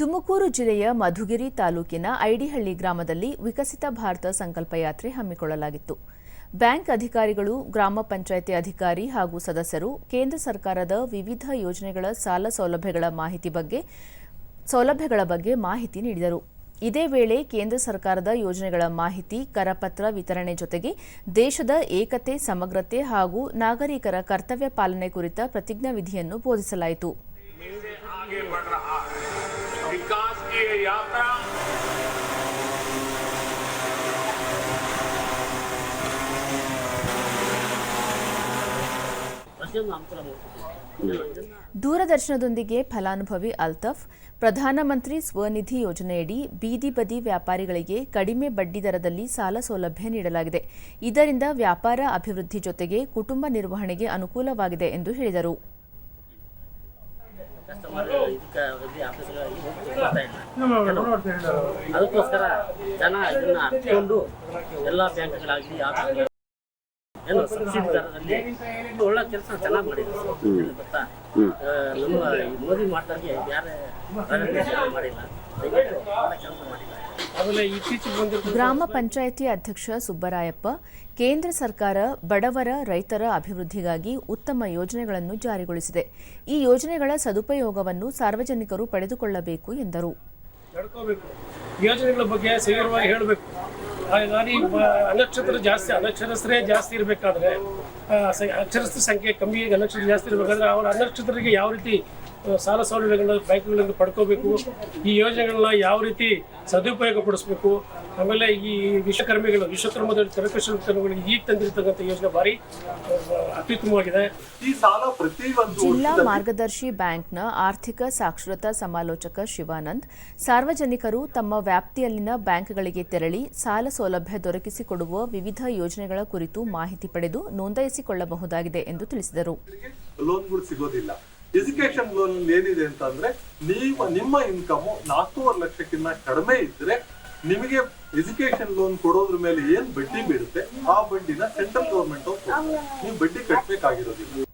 ತುಮಕೂರು ಜಿಲ್ಲೆಯ ಮಧುಗಿರಿ ತಾಲೂಕಿನ ಐಡಿಹಳ್ಳಿ ಗ್ರಾಮದಲ್ಲಿ ವಿಕಸಿತ ಭಾರತ ಸಂಕಲ್ಪ ಯಾತ್ರೆ ಹಮ್ಮಿಕೊಳ್ಳಲಾಗಿತ್ತು. ಬ್ಯಾಂಕ್ ಅಧಿಕಾರಿಗಳು, ಗ್ರಾಮ ಪಂಚಾಯಿತಿ ಅಧಿಕಾರಿ ಹಾಗೂ ಸದಸ್ಯರು, ಕೇಂದ್ರ ಸರ್ಕಾರದ ವಿವಿಧ ಯೋಜನೆಗಳ ಸಾಲ ಸೌಲಭ್ಯಗಳ ಮಾಹಿತಿ ಬಗ್ಗೆ, ಸೌಲಭ್ಯಗಳ ಬಗ್ಗೆ ಮಾಹಿತಿ ನೀಡಿದರು. ಇದೇ ವೇಳೆ ಕೇಂದ್ರ ಸರ್ಕಾರದ ಯೋಜನೆಗಳ ಮಾಹಿತಿ, ಕರಪತ್ರ ವಿತರಣೆ ಜೊತೆಗೆ ದೇಶದ ಏಕತೆ, ಸಮಗ್ರತೆ ಹಾಗೂ ನಾಗರಿಕರ ಕರ್ತವ್ಯ ಪಾಲನೆ ಕುರಿತ ಪ್ರತಿಜ್ಞಾ ವಿಧಿಯನ್ನು ಬೋಧಿಸಲಾಯಿತು. ದೂರದರ್ಶನದೊಂದಿಗೆ ಫಲಾನುಭವಿ ಅಲ್ತಫ್, ಪ್ರಧಾನಮಂತ್ರಿ ಸ್ವನಿಧಿ ಯೋಜನೆಯಡಿ ಬೀದಿ ಬದಿ ವ್ಯಾಪಾರಿಗಳಿಗೆ ಕಡಿಮೆ ಬಡ್ಡಿ ದರದಲ್ಲಿ ಸಾಲ ಸೌಲಭ್ಯ ನೀಡಲಾಗಿದೆ. ಇದರಿಂದ ವ್ಯಾಪಾರ ಅಭಿವೃದ್ಧಿ ಜೊತೆಗೆ ಕುಟುಂಬ ನಿರ್ವಹಣೆಗೆ ಅನುಕೂಲವಾಗಿದೆ ಎಂದು ಹೇಳಿದರು. ಅದಕ್ಕೋಸ್ಕರ ಜನ ಎಲ್ಲ ಬ್ಯಾಂಕ್ಗಳಾಗಲಿ ಏನು ಸಬ್ಸಿಡಿ ದರದಲ್ಲಿ ಒಳ್ಳೆ ಕೆಲಸ ಚೆನ್ನಾಗಿ ಮಾಡಿದ್ರು. ಗೊತ್ತಾ? ನಮ್ಮ ಮೋದಿ ಮಾಡ್ದಂಗೆ ಯಾರೇ ಮಾಡಿಲ್ಲ. ಕೆಲಸ ಬಂದಿರೋ ಗ್ರಾಮ ಪಂಚಾಯಿತಿ ಅಧ್ಯಕ್ಷ ಸುಬ್ಬರಾಯಪ್ಪ ಕೇಂದ್ರ ಸರ್ಕಾರ ಬಡವರ ರೈತರ ಅಭಿವೃದ್ಧಿಗಾಗಿ ಉತ್ತಮ ಯೋಜನೆಗಳನ್ನು ಜಾರಿಗೊಳಿಸಿದೆ. ಈ ಯೋಜನೆಗಳ ಸದುಪಯೋಗವನ್ನು ಸಾರ್ವಜನಿಕರು ಪಡೆದುಕೊಳ್ಳಬೇಕು ಎಂದರು. ಯೋಜನೆಗಳ ಬಗ್ಗೆ ಹೇಳಬೇಕು. ಹಾಗಾಗಿ ಅನಕ್ಷತ್ರ ಜಾಸ್ತಿ ಅನಕ್ಷರಸ್ಥರೇ ಜಾಸ್ತಿ ಇರಬೇಕಾದ್ರೆ ಅಕ್ಷರಸ್ಥ ಸಂಖ್ಯೆ ಕಮ್ಮಿ ಅನಕ್ಷರ ಜಾಸ್ತಿ ಇರಬೇಕಾದ್ರೆ ಅವರ ಅನಕ್ಷತ್ರರಿಗೆ ಯಾವ ರೀತಿ ಸಾಲ ಸೌಲಭ್ಯಗಳನ್ನ ಬ್ಯಾಂಕ್ಗಳಿಂದ ಪಡ್ಕೋಬೇಕು. ಈ ಯೋಜನೆಗಳನ್ನ ಯಾವ ರೀತಿ ಸದುಪಯೋಗ ಪಡಿಸ್ಬೇಕು? ಆಮೇಲೆ ಈ ವಿಶ್ವಕರ್ಮಿಗಳು ವಿಶ್ವಕರ್ಮದಲ್ಲಿ ಕರಕುಶಲಕರ್ಮಿಗಳಿಗೆ ಈಗ ತಂದಿರತಕ್ಕಂಥ ಯೋಜನೆ ಭಾರಿ ಅತ್ಯುತ್ತಮವಾಗಿದೆ. ಈ ಸಾಲ ಪ್ರತಿ ಜಿಲ್ಲಾ ಮಾರ್ಗದರ್ಶಿ ಬ್ಯಾಂಕ್ನ ಆರ್ಥಿಕ ಸಾಕ್ಷರತಾ ಸಮಾಲೋಚಕ ಶಿವಾನಂದ್ ಸಾರ್ವಜನಿಕರು ತಮ್ಮ ವ್ಯಾಪ್ತಿಯಲ್ಲಿನ ಬ್ಯಾಂಕ್ಗಳಿಗೆ ತೆರಳಿ ಸಾಲ ಸೌಲಭ್ಯ ದೊರಕಿಸಿಕೊಡುವ ವಿವಿಧ ಯೋಜನೆಗಳ ಕುರಿತು ಮಾಹಿತಿ ಪಡೆದು ನೋಂದಾಯಿಸಿಕೊಳ್ಳಬಹುದಾಗಿದೆ ಎಂದು ತಿಳಿಸಿದರು. ಲೋನ್ಗಳು ಸಿಗೋದಿಲ್ಲ. ಎಜುಕೇಶನ್ ಲೋನ್ ಏನಿದೆ ಅಂತಂದ್ರೆ ನೀವು ನಿಮ್ಮ ಇನ್ಕಮ್ ನಾಲ್ಕೂವರೆ ಲಕ್ಷಕ್ಕಿಂತ ಕಡಿಮೆ ಇದ್ರೆ ನಿಮಗೆ ಎಜುಕೇಶನ್ ಲೋನ್ ಕೊಡೋದ್ರ ಮೇಲೆ ಏನ್ ಬಡ್ಡಿ ಬೀಳುತ್ತೆ ಆ ಬಡ್ಡಿನ ಸೆಂಟ್ರಲ್ ಗೌರ್ಮೆಂಟ್ ನೀವು ಬಡ್ಡಿ ಕಟ್ಟಬೇಕಾಗಿರೋದಿಲ್ಲ